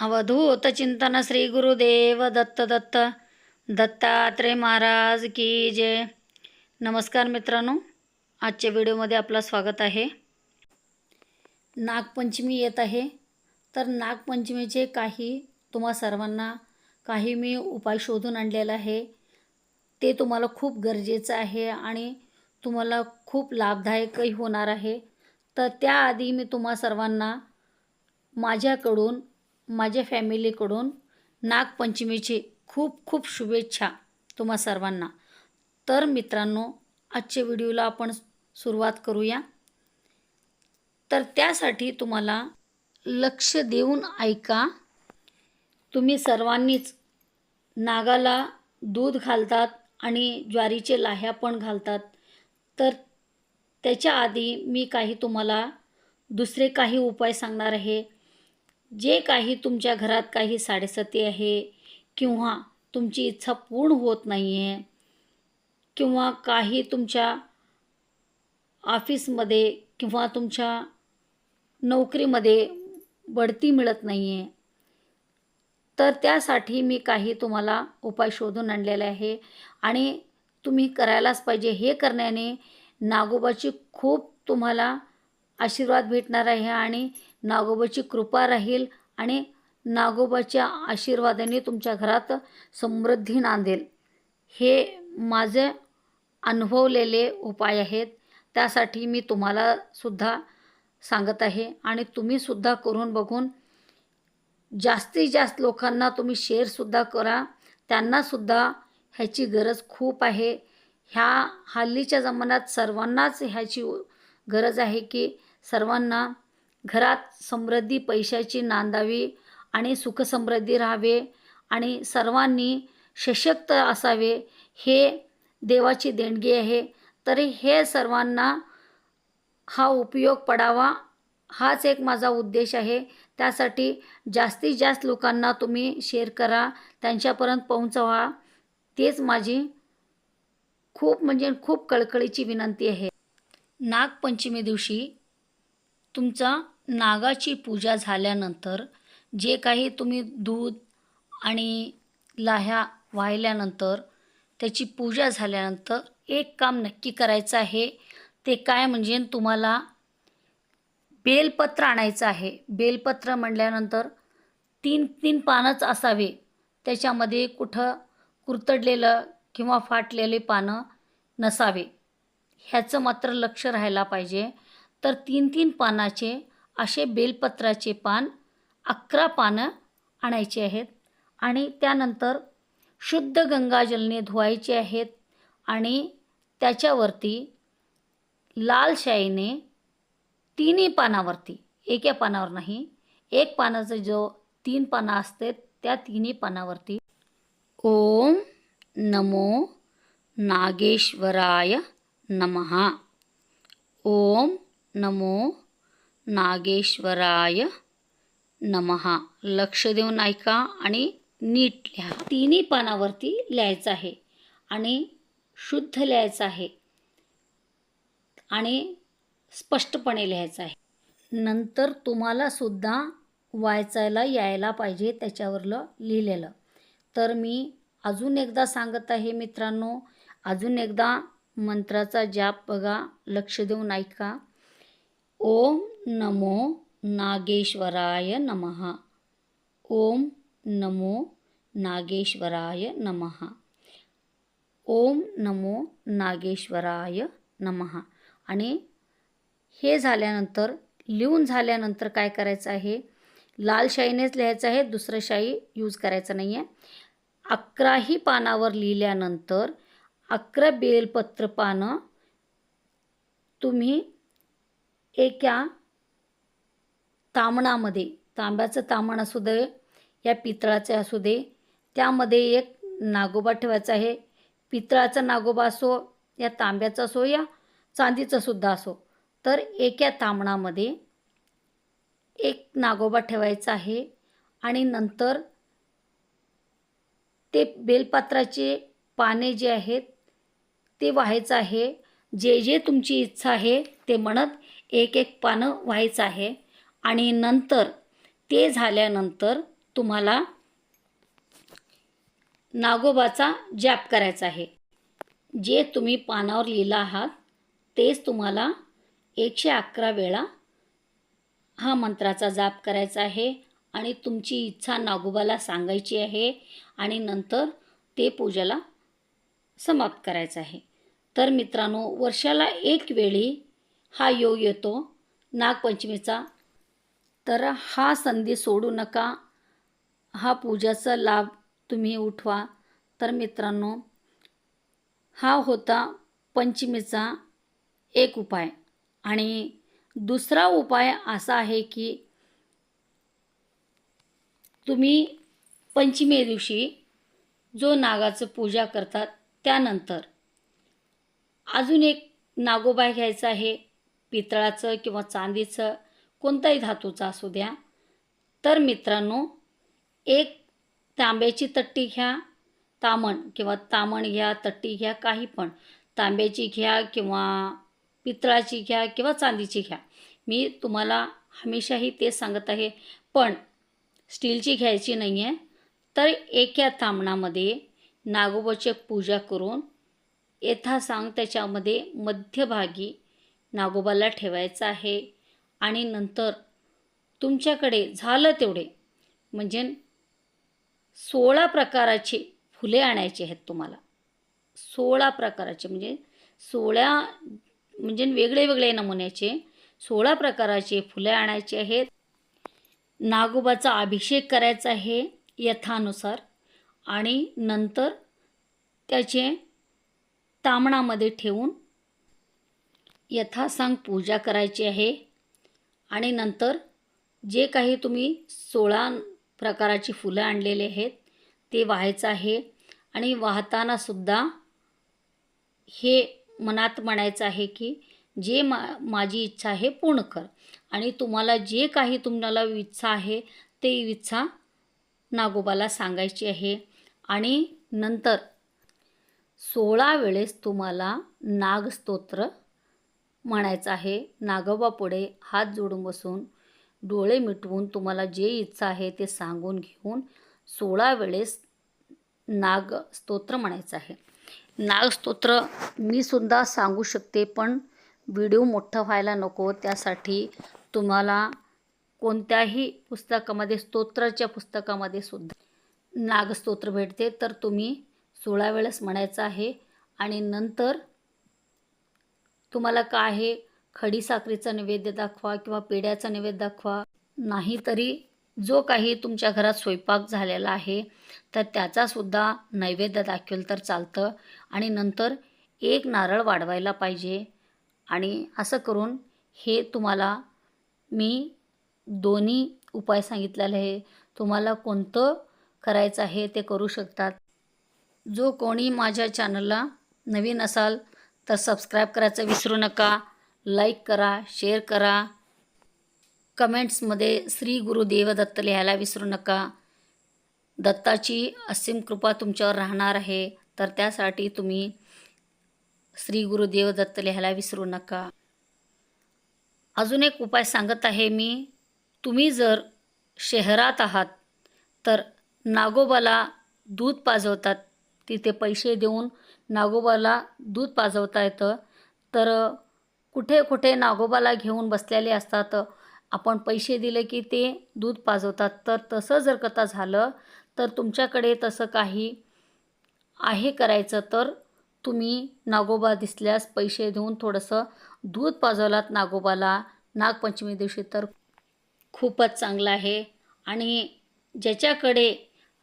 अवधूत चिंतन श्री गुरुदेव दत्त दत्त. दत्तात्रय महाराज की जय. नमस्कार मित्रांनो आजच्या व्हिडिओमध्ये आपलं स्वागत आहे. नागपंचमी येत आहे. तर नागपंचमीचे काही तुम्हा सर्वांना काही मी उपाय शोधून आणलेला आहे. ते तुम्हाला खूप गरजेचं आहे आणि तुम्हाला खूप लाभदायकही होणार आहे. तर त्याआधी मी तुम्हा सर्वांना माझ्याकडून माझ्या फॅमिलीकडून नागपंचमीची खूप खूप शुभेच्छा तुम्हा सर्वांना. तर मित्रांनो आजच्या व्हिडिओला आपण सुरुवात करूया. तर त्यासाठी तुम्हाला लक्ष देऊन ऐका. तुम्ही सर्वांनीच नागाला दूध घालतात आणि ज्वारीचे लाह्या पण घालतात. तर त्याच्या आधी मी काही तुम्हाला दुसरे काही उपाय सांगणार आहे. जे काही तुमच्या घरात काही साडेसती आहे किंवा तुमची इच्छा पूर्ण होत नाही आहे किंवा काही तुमच्या ऑफिसमध्ये किंवा तुमच्या नोकरीमध्ये बढती मिळत नाही आहे तर त्यासाठी मी काही तुम्हाला उपाय शोधून आणलेले आहे आणि तुम्ही करायलाच पाहिजे. हे करण्याने नागोबाची खूप तुम्हाला आशीर्वाद भेटणार आहे आणि नागोबाची कृपा राहील आणि नागोबाच्या आशीर्वादाने तुमच्या घरात समृद्धी नांदेल. हे माझे अनुभवलेले उपाय आहेत. त्यासाठी मी तुम्हाला सुद्धा सांगत आहे आणि तुम्हीसुद्धा करून बघून जास्तीत जास्त लोकांना तुम्ही शेअरसुद्धा करा. त्यांनासुद्धा ह्याची गरज खूप आहे. ह्या हल्लीच्या जमान्यात सर्वांनाच ह्याची गरज आहे की सर्वांना घरात समृद्धी पैशाची नांदावी आणि सुखसमृद्धी राहावे आणि सर्वांनी सशक्त असावे हे देवाची देणगी आहे. तरी हे सर्वांना हा उपयोग पडावा हाच एक माझा उद्देश आहे. त्यासाठी जास्तीत जास्त लोकांना तुम्ही शेअर करा त्यांच्यापर्यंत पोहोचवा. तेच माझी खूप म्हणजे खूप कळकळीची विनंती आहे. नागपंचमी दिवशी तुमचा नागाची पूजा झाल्यानंतर जे काही तुम्ही दूध आणि लाह्या वाहिल्यानंतर त्याची पूजा झाल्यानंतर एक काम नक्की करायचं आहे. ते काय म्हणजे तुम्हाला बेलपत्र आणायचं आहे. बेलपत्र म्हणल्यानंतर तीन तीन पानंच असावे. त्याच्यामध्ये कुठं कुरतडलेलं किंवा फाटलेले पानं नसावे. ह्याचं मात्र लक्ष राहायला पाहिजे. तर तीन तीन पानाचे असे बेलपत्राचे पान अकरा पानं आणायचे आहेत आणि त्यानंतर शुद्ध गंगाजलने धुवायचे आहेत आणि त्याच्यावरती लाल शाईने तिन्ही पानावरती एका पानावर नाही एक पानाचं जो तीन पानं असते त्या तिन्ही पानावरती ओम नमो नागेश्वराय नमहा. ओम नमो नागेश्वराय नमहा लक्ष देऊन ऐका आणि नीट लिहा. तिन्ही पानावरती लिहायचं आहे आणि शुद्ध लिहायचं आहे आणि स्पष्टपणे लिहायचं आहे. नंतर तुम्हाला सुद्धा वाचायला यायला पाहिजे त्याच्यावरलं लिहिलेलं. तर मी अजून एकदा सांगत आहे मित्रांनो अजून एकदा मंत्राचा जाप बघा लक्ष देऊन ऐका. ओम नमो नागेश्वराय नमः। ओम नमो नागेश्वराय नमः। ओम नमो नागेश्वराय नमः। आणि हे झाल्यानंतर लिहून झाल्यानंतर काय करायचं आहे? लाल शाईनेच लिहायचं आहे दुसरं शाई यूज करायचं नाही आहे अकराही पानावर लिहिल्यानंतर अकरा बेलपत्र पानं तुम्ही एका तामणामध्ये तांब्याचं तामण असू दे या पितळाचे असू दे त्यामध्ये एक नागोबा ठेवायचा आहे. पितळाचा नागोबा असो या तांब्याचा असो या चांदीचासुद्धा असो. तर एका तामणामध्ये एक नागोबा ठेवायचा आहे आणि नंतर ते बेलपात्राचे पाने जे आहेत ते व्हायचं आहे. जे जे तुमची इच्छा आहे ते म्हणत एक एक पानं व्हायचं आहे. आणि नंतर ते झाल्यानंतर तुम्हाला नागोबाचा जाप करायचा आहे. जे तुम्ही पानावर लिहिलं आहात तेच तुम्हाला एकशे अकरा वेळा हा मंत्राचा जाप करायचा आहे. आणि तुमची इच्छा नागोबाला सांगायची आहे. आणि नंतर ते पूजेला समाप्त करायचं आहे. तर मित्रांनो वर्षाला एक वेळी हा योग येतो. नागपंचमीचा. तर हा संधी सोडू नका. हा पूजाचा लाभ तुम्ही उठवा. तर मित्रांनो हा होता पंचमीचा एक उपाय. आणि दुसरा उपाय असा आहे की तुम्ही पंचमी दिवशी जो नागाचं पूजा करतात त्यानंतर अजून एक नागोबा घ्यायचा आहे. पितळाचं किंवा चांदीचं कोणताही धातूचा असू द्या. तर मित्रांनो एक तांब्याची तट्टी घ्या तामण किंवा तामण घ्या तट्टी घ्या काही पण. तांब्याची घ्या किंवा पितळाची घ्या किंवा चांदीची घ्या. मी तुम्हाला हमेशाही तेच सांगत आहे पण स्टीलची घ्यायची नाही आहे तर एका तामणामध्ये नागोबाची पूजा करून यथासांग त्याच्यामध्ये मध्यभागी नागोबाला ठेवायचं आहे. आणि नंतर तुमच्याकडे झालं तेवढे. म्हणजे सोळा प्रकाराचे फुले आणायचे आहेत तुम्हाला. सोळा प्रकाराचे. म्हणजे सोळा म्हणजे वेगळे वेगळे नमुन्याचे सोळा प्रकाराचे फुले आणायचे आहेत. नागोबाचा अभिषेक करायचा आहे यथानुसार. आणि नंतर त्याचे तामणामध्ये ठेवून यथासांग पूजा करायची आहे. आणि नंतर जे काही तुम्ही सोळा प्रकाराची फुलं आणलेले आहेत ते व्हायचं आहे. आणि वाहताना सुद्धा हे मनात म्हणायचं आहे की जे मा माझी इच्छा आहे पूर्ण कर. आणि तुम्हाला जे काही तुम्हाला इच्छा आहे ते इच्छा नागोबाला सांगायची आहे. आणि नंतर सोळा वेळेस तुम्हाला नागस्तोत्र म्हणायचं आहे नागोबापुढे हात जोडून बसून डोळे मिटवून तुम्हाला जे इच्छा आहे ते सांगून घेऊन सोळा वेळेस नाग स्तोत्र म्हणायचं आहे. नागस्तोत्र मी सुद्धा सांगू शकते पण व्हिडिओ मोठा व्हायला नको. त्यासाठी तुम्हाला कोणत्याही पुस्तकामध्ये स्तोत्राच्या पुस्तकामध्ये सुद्धा नागस्तोत्र भेटते. तर तुम्ही सोळा वेळेस म्हणायचं आहे आणि नंतर तुम्हाला काय आहे खडी साखरेचा नैवेद्य दाखवा किंवा पेढ्याचा नैवेद्य दाखवा. नाही तरी जो काही तुमच्या घरात स्वयंपाक झालेला आहे तर त्याचासुद्धा नैवेद्य दाखवेल तर चालतं. आणि नंतर एक नारळ वाढवायला पाहिजे. आणि असं करून हे तुम्हाला मी दोन्ही उपाय सांगितलेले आहे. तुम्हाला कोणतं करायचं आहे ते करू शकतात. जो कोणी माझ्या चॅनलला नवीन असाल तर सबस्क्राईब करायचं विसरू नका. लाईक करा शेअर करा. कमेंट्समध्ये श्री गुरुदेव दत्त लिहायला विसरू नका. दत्ताची असीम कृपा तुमच्यावर राहणार आहे. तर त्यासाठी तुम्ही श्री गुरुदेव दत्त लिहायला विसरू नका. अजून एक उपाय सांगत आहे मी. तुम्ही जर शहरात आहात तर नागोबाला दूध पाजवतात. तिथे पैसे देऊन नागोबाला दूध पाजवता येतं. तर कुठे कुठे नागोबाला घेऊन बसलेले असतात आपण पैसे दिले की ते दूध पाजवतात. तर तसं जर कथा झालं तर तुमच्याकडे तसं काही आहे करायचं तर तुम्ही नागोबा दिसल्यास पैसे देऊन थोडंसं दूध पाजवलात नागोबाला. नागपंचमी दिवशी तर खूपच चांगलं आहे. आणि ज्याच्याकडे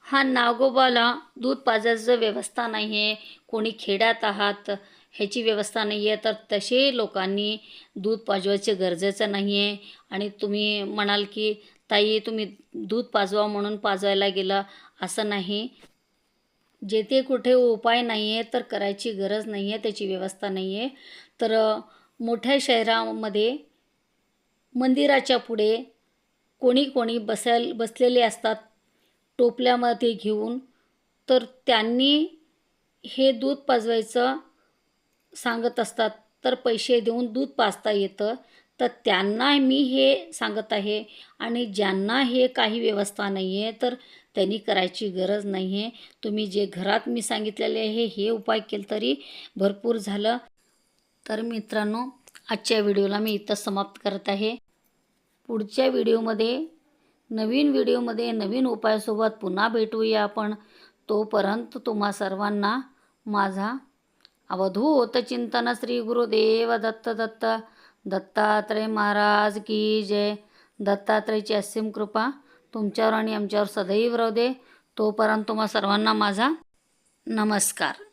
हा नागोबाला दूध पाजायचं व्यवस्था नाही आहे कोणी खेड्यात आहात ह्याची व्यवस्था नाही आहे तर तसे लोकांनी दूध पाजवायचे गरजेचं नाही आहे आणि तुम्ही म्हणाल की ताई तुम्ही दूध पाजवा म्हणून पाजवायला गेला. असं नाही. जेथे कुठे उपाय नाही आहे तर करायची गरज नाही आहे त्याची व्यवस्था नाही आहे तर मोठ्या शहरामध्ये मंदिराच्या पुढे कोणी कोणी बसायल बसलेले असतात. टोपल्यामध्ये घेऊन तर त्यांनी हे दूध पाजवायचं सांगत असतात. तर पैसे देऊन दूध पाजता येतं. तर त्यांना मी हे सांगत आहे. आणि ज्यांना हे काही व्यवस्था नाही आहे तर त्यांनी करायची गरज नाही आहे तुम्ही जे घरात मी सांगितलेले आहे हे उपाय केले तरी भरपूर झालं. तर मित्रांनो आजच्या व्हिडिओला मी इथं समाप्त करत आहे. पुढच्या व्हिडिओमध्ये नवीन व्हिडिओमध्ये नवीन उपायासोबत पुन्हा भेटूया आपण. तोपर्यंत तुम्हा सर्वांना माझा अवधूत चिंतन श्री गुरुदेव दत्त दत्त दत्तात्रय महाराज की जय. दत्तात्रयची असीम कृपा तुमच्यावर आणि आमच्यावर सदैव राहू दे. तोपर्यंत तुम्हा सर्वांना माझा नमस्कार.